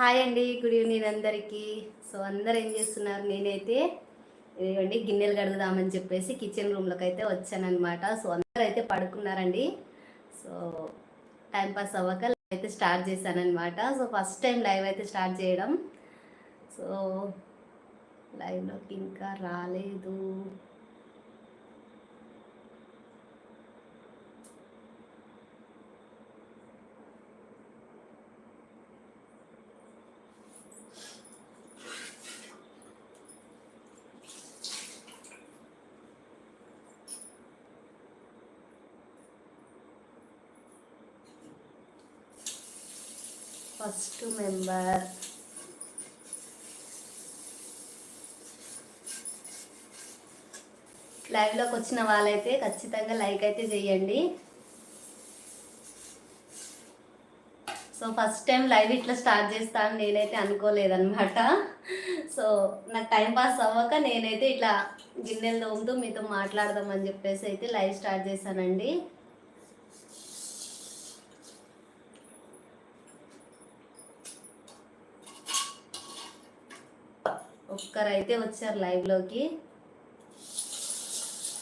Hi అండి good evening అందరికీ. So అందరు ఏం చేస్తున్నారు? నేనైతే ఇదిగోండి గిన్నెలు కడుగుదామని చెప్పేసి కిచెన్ రూమ్లోకి అయితే వచ్చానమాట సో అందరూ అయితే పడుకున్నారండి. సో టైం పాస్ అవ్వక అయితే స్టార్ట్ చేశానమాట సో ఫస్ట్ టైం లైవ్ అయితే స్టార్ట్ చేయడం. సో లైవ్లోకి ఇంకా రాలేదు. First member. లైవ్లోకి వచ్చిన వాళ్ళైతే ఖచ్చితంగా లైక్ అయితే చేయండి. సో ఫస్ట్ టైం లైవ్ ఇట్లా స్టార్ట్ చేస్తాను నేనైతే అనుకోలేదన్నమాట. సో నాకు టైం పాస్ అవ్వక నేనైతే ఇట్లా గిన్నెలు తోముతూ మీతో మాట్లాడదామని చెప్పేసి అయితే లైవ్ స్టార్ట్ చేశానండి. ఒక్కరైతే వచ్చారు లైవ్లోకి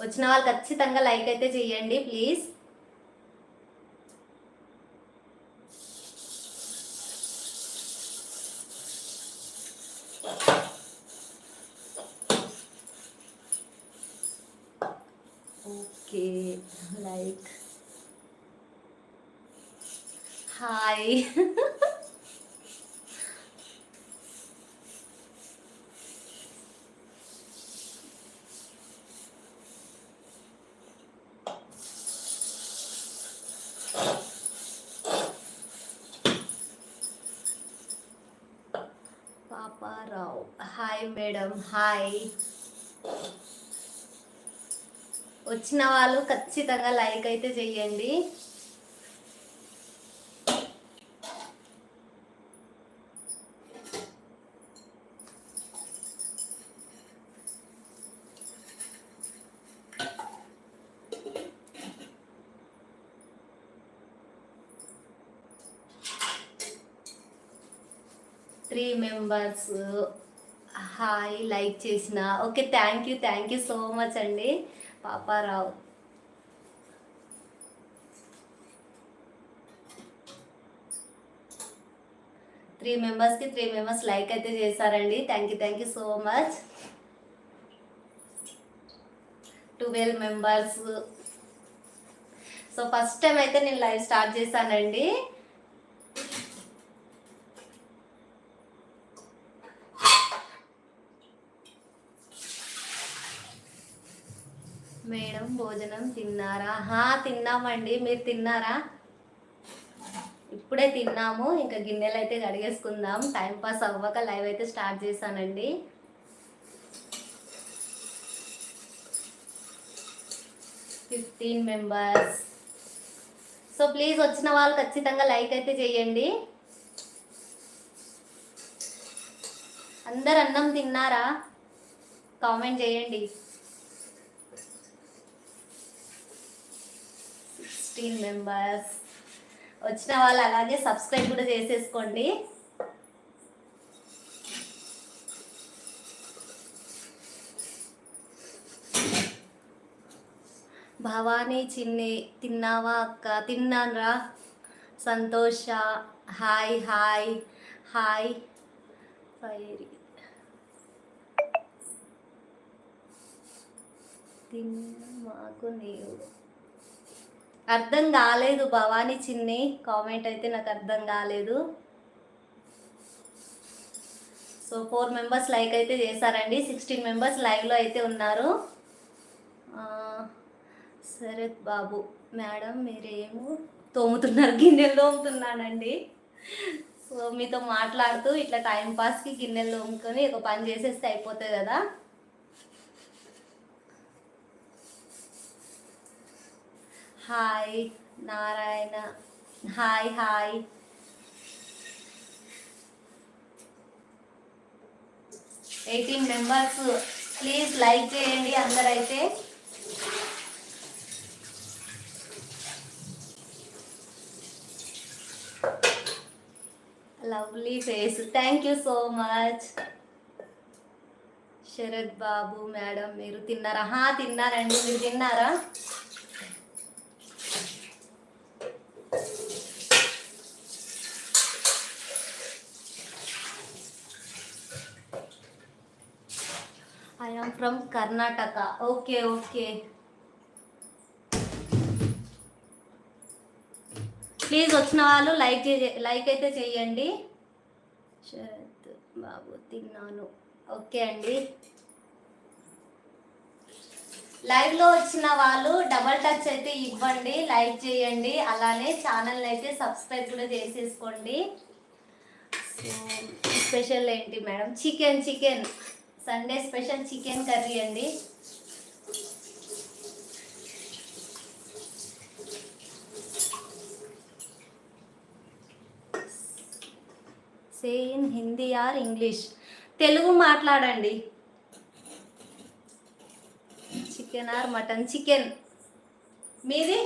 వచ్చిన వాళ్ళు ఖచ్చితంగా లైక్ అయితే చేయండి please okay like hi Paparao. Hi madam hi వచ్చిన వాళ్ళు ఖచ్చితంగా లైక్ అయితే చెయ్యండి త్రీ మెంబర్స్ హాయ్ లైక్ చేసిన. Okay thank you thank you so much అండి. పాపారావు. త్రీ మెంబర్స్కి త్రీ మెంబర్స్ లైక్ అయితే చేశారండి. Thank you thank you so much. Twelve members. So first time అయితే నేను లైవ్ స్టార్ట్ చేశానండి మేడం భోజనం తిన్నారా? హా తిన్నామండి. మీరు తిన్నారా? ఇప్పుడే తిన్నాము. ఇంకా గిన్నెలు అయితే కడిగేసుకుందాం. టైం పాస్ అవ్వక లైవ్ అయితే స్టార్ట్ చేశానండి. Fifteen members. సో ప్లీజ్ వచ్చిన వాళ్ళు ఖచ్చితంగా లైక్ అయితే చేయండి. అందరు అన్నం తిన్నారా? కామెంట్ చేయండి. సిక్స్టీన్ మెంబర్స్ వచ్చిన వాళ్ళు అలాగే సబ్స్క్రైబ్ కూడా చేసేసుకోండి. భవానీ చిన్ని తిన్నావా అక్క? తిన్నానరా సంతోష హాయ్ హాయ్ హాయ్. ఫైరి తిన్న మాకు నీవు. అర్థం కాలేదు భవానీ చిన్ని. కామెంట్ అయితే నాకు అర్థం కాలేదు. సో ఫోర్ మెంబర్స్ లైక్ అయితే చేశారండి. సిక్స్టీన్ మెంబర్స్ లైవ్లో అయితే ఉన్నారు. శరత్ బాబు మేడం మీరేమో తోముతున్నారు. గిన్నెలు తోముతున్నానండి. సో మీతో మాట్లాడుతూ ఇట్లా టైం పాస్కి గిన్నెలు తోముకొని ఒక పని చేసేస్తే అయిపోతుంది కదా. Hi Narayana hi hi. Eighteen members please like చేయండి అందరైతే. Lovely face thank you so much Sharath Babu madam మీరు తిన్నారా? హా తిన్నారండి. మీరు తిన్నారా? I'm from Karnataka okay okay please వచ్చిన వాళ్ళు లైక్ చే లైక్ అయితే చేయండి. శరత్ బాబు తిన్నాను. ఓకే అండి. లైవ్లో వచ్చిన వాళ్ళు డబల్ టచ్ అయితే ఇవ్వండి. లైక్ చేయండి. అలానే ఛానల్ అయితే సబ్స్క్రైబ్ కూడా చేసేసుకోండి. సో స్పెషల్ ఏంటి madam chicken chicken Sunday special chicken curry అండి. Say in Hindi or English. Telugu మాట్లాడండి. Chicken or mutton chicken. మీది?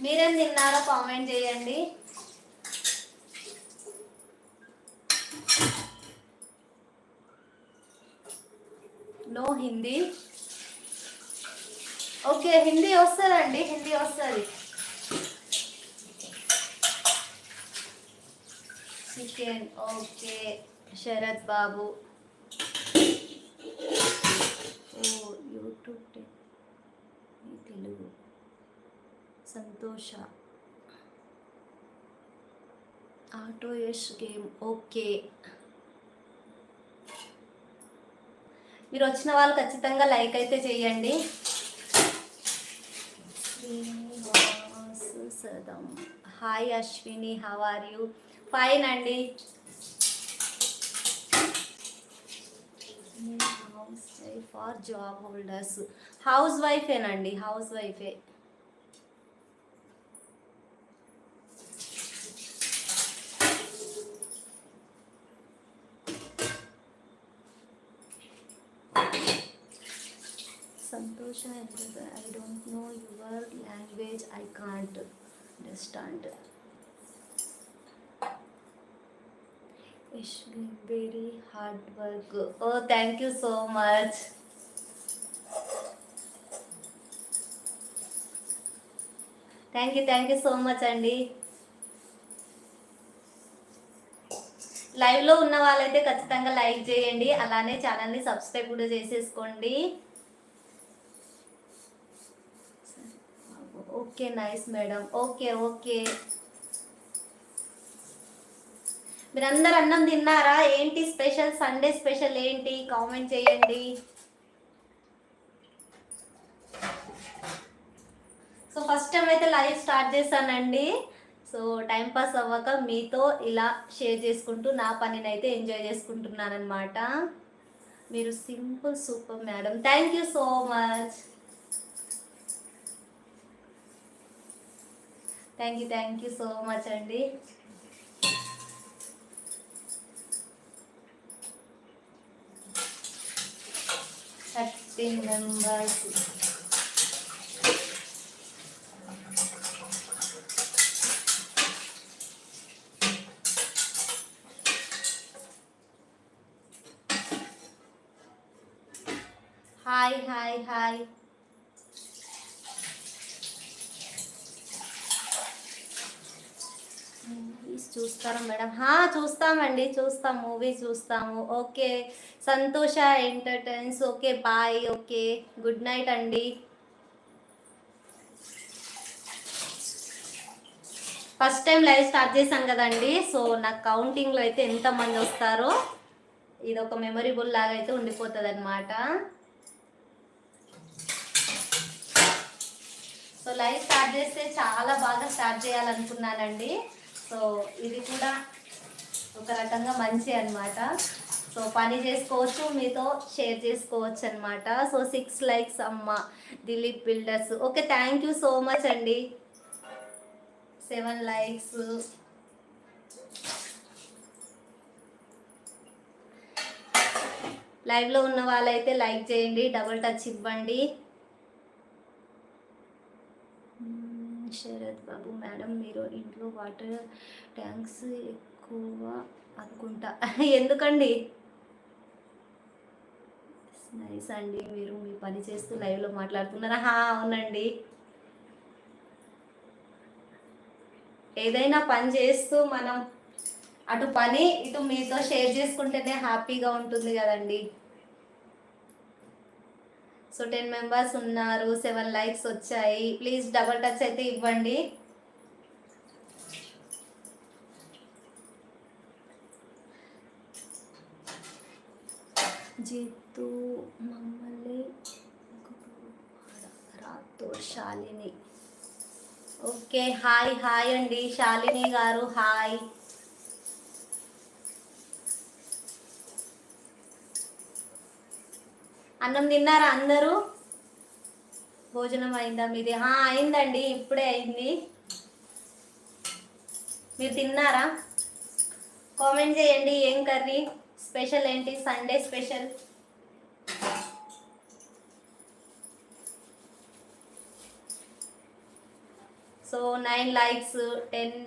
మీరేం తిన్నారో కామెంట్ చేయండి నో హిందీ. ఓకే హిందీ వస్తుందండి హిందీ వస్తుంది. Chicken okay. Sharath Babu. Oh YouTube Telugu. Santosha. Auto Yash game okay. మీరు వచ్చిన వాళ్ళు ఖచ్చితంగా లైక్ అయితే చేయండి. సదం hi Ashwini how are are you fine అండి. House wife or job holders house వైఫేనండి house వైఫే Santosha I don't know your language I can't understand very hard work oh thank you so much thank you thank you so much అండి లైవ్లో ఉన్న వాళ్ళైతే ఖచ్చితంగా like చేయండి. అలానే ఛానల్ని subscribe కూడా చేసేసుకోండి. Okay nice madam okay okay మీరందరూ అన్నం తిన్నారా? ఏంటి స్పెషల్ సండే స్పెషల్ ఏంటి? కామెంట్ చేయండి. సో ఫస్ట్ టైం అయితే లైవ్ స్టార్ట్ చేశానండి. సో టైం పాస్ అవ్వక మీతో ఇలా షేర్ చేసుకుంటూ నా పనిని అయితే ఎంజాయ్ చేసుకుంటున్నానమాట మీరు simple super madam thank you so much thank you thank you so much అండి. Thirteen members hi hi hi movies చూస్తారా మేడం. హా చూస్తామండి. చూస్తాం మూవీ చూస్తాము. Okay. Santosha entertains. Okay bye. Okay. Good night అండి. ఫస్ట్ టైం లైవ్ స్టార్ట్ చేశాం కదండి. So నాకు కౌంటింగ్లో అయితే ఎంతమంది వస్తారో ఇది ఒక మెమొరబుల్ లాగా అయితే ఉండిపోతుంది అనమాట సో లైవ్ స్టార్ట్ చేస్తే చాలా బాగా స్టార్ట్ చేయాలనుకున్నానండి. సో ఇది కూడా ఒక రకంగా మంచి అన్నమాట. సో పని చేసుకోవచ్చు మీతో షేర్ చేసుకోవచ్చు అనమాట సో సిక్స్ లైక్స్ అమ్మ Dilip builders. Okay thank you so much అండి. సెవెన్ లైక్స్ లైవ్లో ఉన్న వాళ్ళైతే లైక్ చేయండి డబుల్ టచ్ ఇవ్వండి మ్మ్, శరత్ బాబు మేడం మీరు ఇంట్లో వాటర్ ట్యాంక్స్ ఎక్కువ అనుకుంటా. ఎందుకండి? నైస్ అండి. మీరు మీ పని చేస్తూ లైవ్లో మాట్లాడుతున్నారా? అవునండి. ఏదైనా పని చేస్తూ మనం అటు పని ఇటు మీతో షేర్ చేసుకుంటేనే హ్యాపీగా ఉంటుంది కదండి. సో టెన్ మెంబర్స్ ఉన్నారు సెవెన్ లైక్స్ వచ్చాయి. ప్లీజ్ డబల్ టచ్ అయితే ఇవ్వండి. జీతు మమ్మల్ని రాతో శాలిని. ఓకే హాయ్ హాయ్ అండి. శాలిని గారు హాయ్. అన్నం తిన్నారా అందరూ? భోజనం అయిందా మీది అయిందండి ఇప్పుడే అయింది. మీరు తిన్నారా? కామెంట్ చేయండి ఏం కర్రీ? స్పెషల్ ఏంటి? Sunday special. So nine likes ten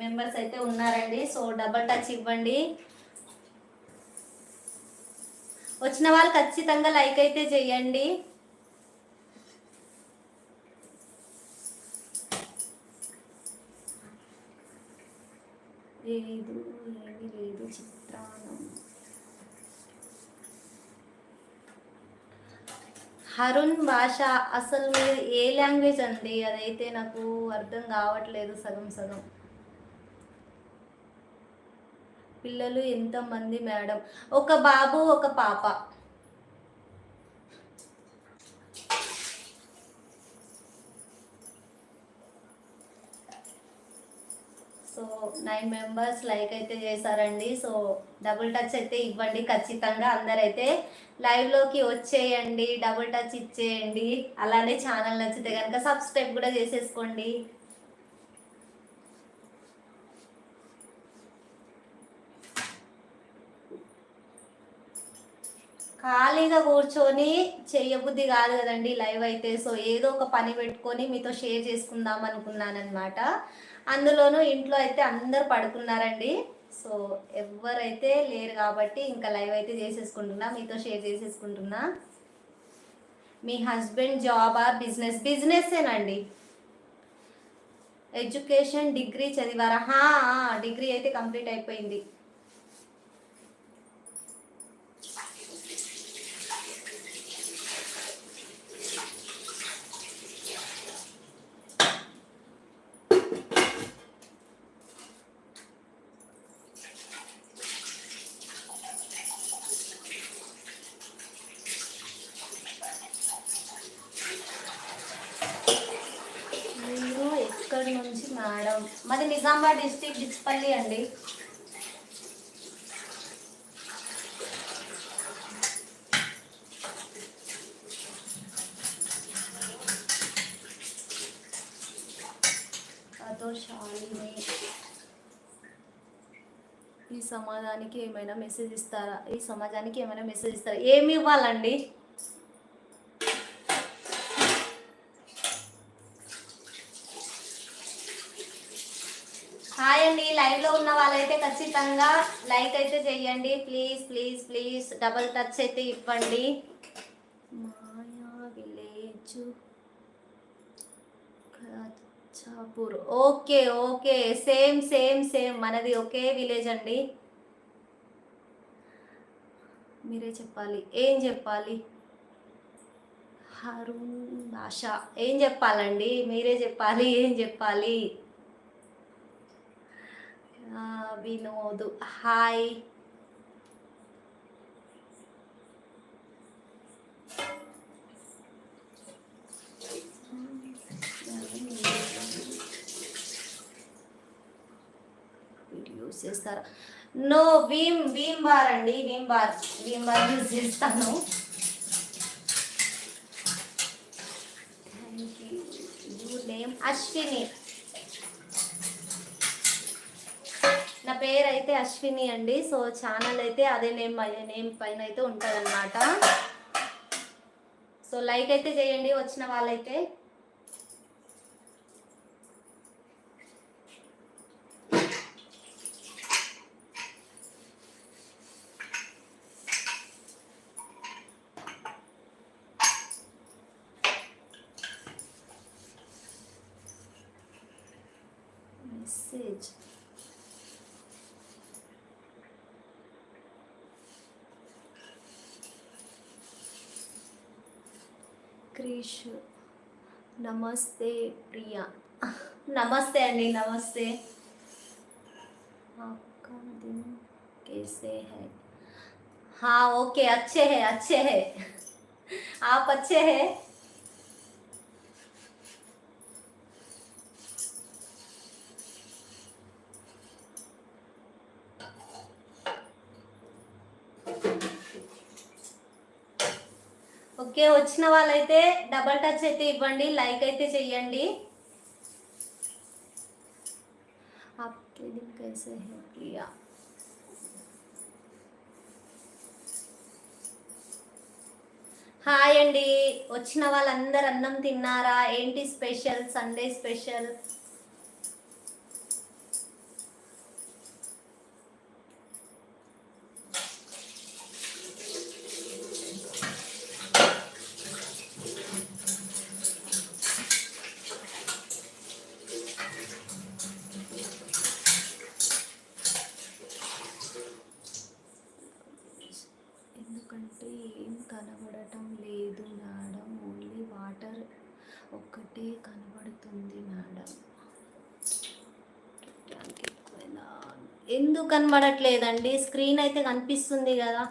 members అయితే ఉన్నారండి. సో డబల్ టచ్ ఇవ్వండి. వచ్చిన వాళ్ళు ఖచ్చితంగా లైక్ అయితే చేయండి. లేదు ఏమీ లేదు చిత్రాన్నం. హరుణ్ భాష అసలు మీరు ఏ లాంగ్వేజ్ అండి? అదైతే నాకు అర్థం కావట్లేదు సగం సగం. పిల్లలు ఎంతమంది మేడం? ఒక బాబు ఒక పాప. సో నైన్ మెంబర్స్ లైక్ అయితే చేశారండి. సో డబుల్ టచ్ అయితే ఇవ్వండి ఖచ్చితంగా. అందరైతే లైవ్లోకి వచ్చేయండి డబుల్ టచ్ ఇచ్చేయండి. అలానే ఛానల్ నచ్చితే కనుక సబ్స్క్రైబ్ కూడా చేసేసుకోండి. ఖాళీగా కూర్చొని చెయ్యబుద్ధి కాదు కదండి లైవ్ అయితే. సో ఏదో ఒక పని పెట్టుకొని మీతో షేర్ చేసుకుందాం అనుకున్నాను అందులోనూ ఇంట్లో అయితే అందరు పడుకున్నారండి. సో ఎవరైతే లేరు కాబట్టి ఇంకా లైవ్ అయితే చేసేసుకుంటున్నా మీతో షేర్ చేసేసుకుంటున్నా. మీ హస్బెండ్ జాబా బిజినెస్? బిజినెస్సేనండి. ఎడ్యుకేషన్ డిగ్రీ చదివారా? డిగ్రీ అయితే కంప్లీట్ అయిపోయింది. మేడం. మాది నిజామాబాద్ డిస్టిక్ డిచ్పల్లి అండి. అదో శాలిని ఈ సమాజానికి ఏమైనా మెసేజ్ ఇస్తారా? ఈ సమాజానికి ఏమైనా మెసేజ్ ఇస్తారా? ఏమి ఇవ్వాలండి? హాయ్ లైవ్లో ఉన్న వాళ్ళైతే ఖచ్చితంగా లైక్ అయితే చెయ్యండి please please please. Double touch అయితే ఇవ్వండి. Maya village okay okay. Same same same. మనది ఒకే విలేజ్ అండి. మీరే చెప్పాలి. ఏం చెప్పాలి? హరుణ్ భాష. ఏం చెప్పాలండి? మీరే చెప్పాలి. ఏం చెప్పాలి? వినోద్. హాయ్. యూస్ చేస్తారా? నో వీమ్ వీమ్ బార్ అండి Vim bar Vim bar use చేస్తాను. థ్యాంక్ యూ నేమ్ అశ్విని అయితే అశ్విని అండి. సో ఛానల్ అయితే అదే నేమ్ అదే నేమ్ పైన అయితే ఉంటుందన్నమాట. సో లైక్ అయితే చేయండి వచ్చిన వాళ్ళైతే. Message. క్రిష్ నమస్తే ప్రియా నమస్తే అండి నమస్తే आपका दिन कैसे है हाँ ओके अच्छे है अच्छे है आप अच्छे हैं ఓకే వచ్చిన వాళ్ళైతే డబల్ టచ్ అయితే ఇవ్వండి లైక్ అయితే చెయ్యండి आपके दिन कैसे है प्रिया హాయ్ అండి వచ్చిన వాళ్ళందరు అన్నం తిన్నారా ఏంటి స్పెషల్ సండే స్పెషల్ ఒక్కటే కనబడుతుంది మేడం. ఎందుకు కనబడట్లేదండి? స్క్రీన్ అయితే కనిపిస్తుంది కదా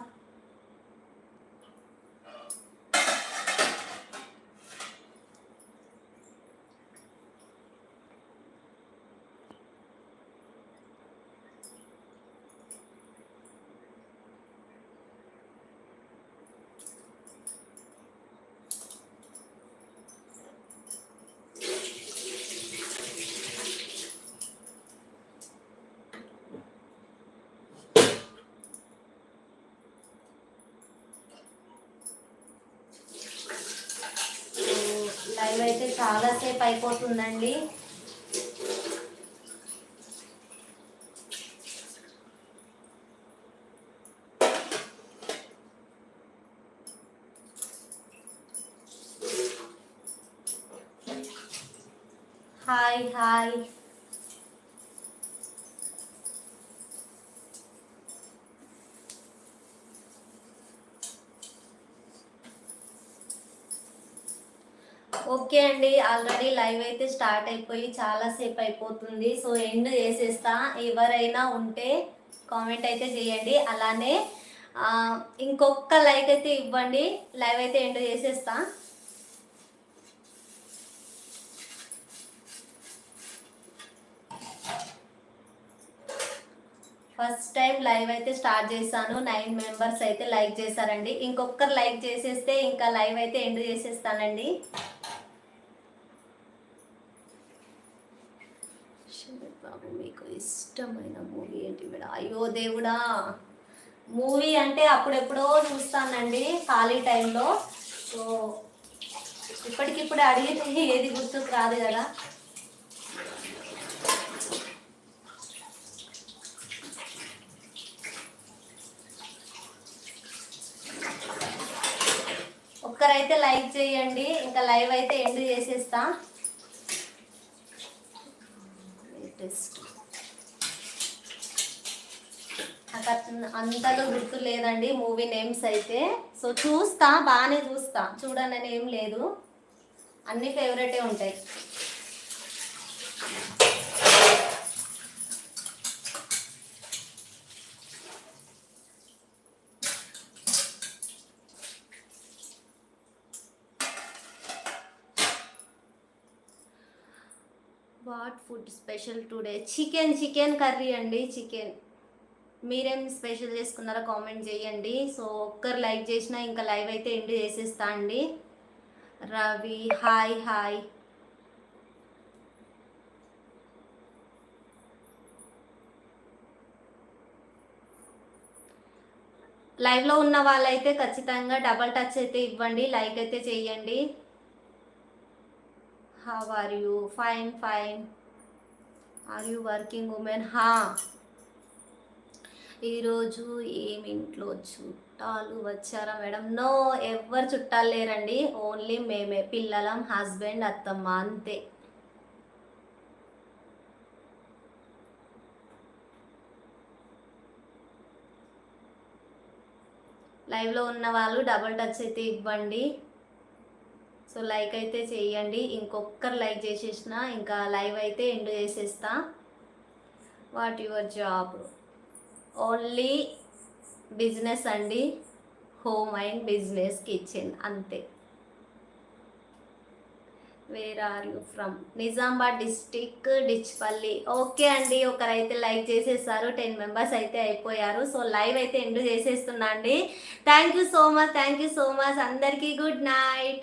లైవ్ అయితే చాలాసేపు అయిపోతుందండి. Hi hi. ఓకే అండి. ఆల్రెడీ లైవ్ అయితే స్టార్ట్ అయిపోయి చాలా సేపు అయిపోతుంది. సో ఎండ్ చేసేస్తా. ఎవరైనా ఉంటే కామెంట్ అయితే చేయండి. అలానే ఇంకొక లైక్ అయితే ఇవ్వండి. లైవ్ అయితే ఎండ్ చేసేస్తా. ఫస్ట్ టైం లైవ్ అయితే స్టార్ట్ చేశాను. నైన్ మెంబర్స్ అయితే లైక్ చేశారండి. ఇంకొకరు లైక్ చేసేస్తే ఇంకా లైవ్ అయితే ఎండ్ చేసేస్తానండి. ప్రభు మీకు ఇష్టమైన మూవీ ఏంటి మేడం? అయ్యో దేవుడా! మూవీ అంటే అప్పుడెప్పుడో చూస్తానండి ఖాళీ టైంలో. సో ఇప్పటికిప్పుడు అడిగితే ఏది గుర్తుకు రాదు కదా. ఒక్కరైతే లైక్ చేయండి ఇంకా లైవ్ అయితే ఎండ్ చేసేస్తా. లేటెస్ట్ నాకు అంతలో గుర్తు లేదండి మూవీ నేమ్స్ అయితే. సో చూస్తా బాగానే చూస్తా. చూడనని ఏం లేదు. అన్ని ఫేవరెటే ఉంటాయి what food special today chicken chicken curry అండి చికెన్. మీరేం స్పెషల్ చేసుకున్నారో కామెంట్ చేయండి. సో ఒక్కరు లైక్ చేసినా ఇంకా లైవ్ అయితే ఎండ్ చేసేస్తా అండి. Ravi hi hi. లైవ్లో ఉన్న వాళ్ళైతే ఖచ్చితంగా డబల్ టచ్ అయితే ఇవ్వండి లైక్ అయితే చేయండి. How are you fine fine are you working women హా. ఈరోజు ఏమింట్లో చుట్టాలు వచ్చారా మేడం? నో ఎవరు చుట్టాలు లేరండి. ఓన్లీ మేమే పిల్లలం హస్బెండ్ అత్తమ్మ అంతే. లైవ్లో ఉన్న వాళ్ళు డబుల్ టచ్ అయితే ఇవ్వండి. సో లైక్ అయితే చేయండి. ఇంకొకరు లైక్ చేసేసిన ఇంకా లైవ్ అయితే ఎండ్ చేసేస్తా. What your job only business అండి. హోమ్ అండ్ బిజినెస్ కిచెన్ అంతే. Where are you from Nizamabad district Dichpally. Okay అండి. ఒకరైతే లైక్ చేసేసారు. టెన్ మెంబర్స్ అయితే అయిపోయారు. సో లైవ్ అయితే ఎండ్ చేసేస్తున్నా అండి. Thank you so much thank you so much అందరికీ గుడ్ నైట్